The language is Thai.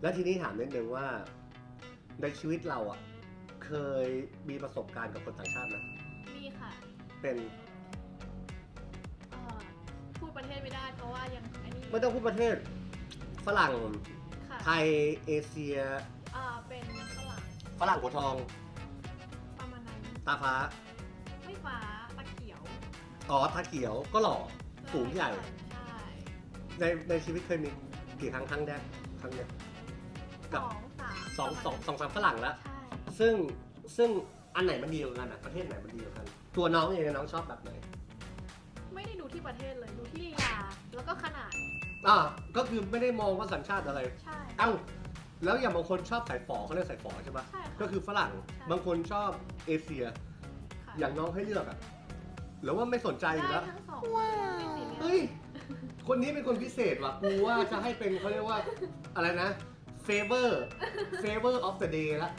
แล้วทีนี้ถามนิดนึงว่า ในชีวิตเราอะ เคยมีประสบการณ์กับคนต่างชาติไหมมีค่ะเป็นเอ่อพูดประเทศไม่ได้เพราะว่ายังอันนี้ไม่ต้องพูดประเทศ ฝรั่งค่ะไทยเอเชีย อ่าเป็นฝรั่งฝรั่งหัวทอง ประมาณนั้นตาฟ้าไม่ฟ้าตะเขียวอ๋อตาเขียวก็หล่อ สูงใหญ่ ใช่ในในชีวิตเคยมีกี่ครั้งครั้งแรกครั้งเนี้ย สกับองสามสองสองสองสามฝรั่งแล้ว ใช่ซึ่งซึ่งอันไหนมันดีกว่ากันอะประเทศไหนมันดีกว่ากัน ตัวน้องเองน้องชอบแบบไหนไม่ได้ดูที่ประเทศเลยดูที่ลีลาแล้วก็ขนาดอ่าก็คือไม่ได้มองว่าสัญชาติอะไร ใช่เอ้า แล้วอย่างบางคนชอบสายฝอเขาเรียกสายฝอใช่ปะใช่ค่ะก็คือฝรั่งใช่ บางคนชอบเอเชีย ค่ะอย่างน้องให้เลือกอะหรือว่าไม่สนใจอยู่ได้แล้ว ทั้งสองเลยไม่ซีเรียสเฮ้ย คนนี้เป็นคนพิเศษว่ะ กูว่าจะให้เป็นเขาเรียกว่าอะไรนะ favor favor of the day ละ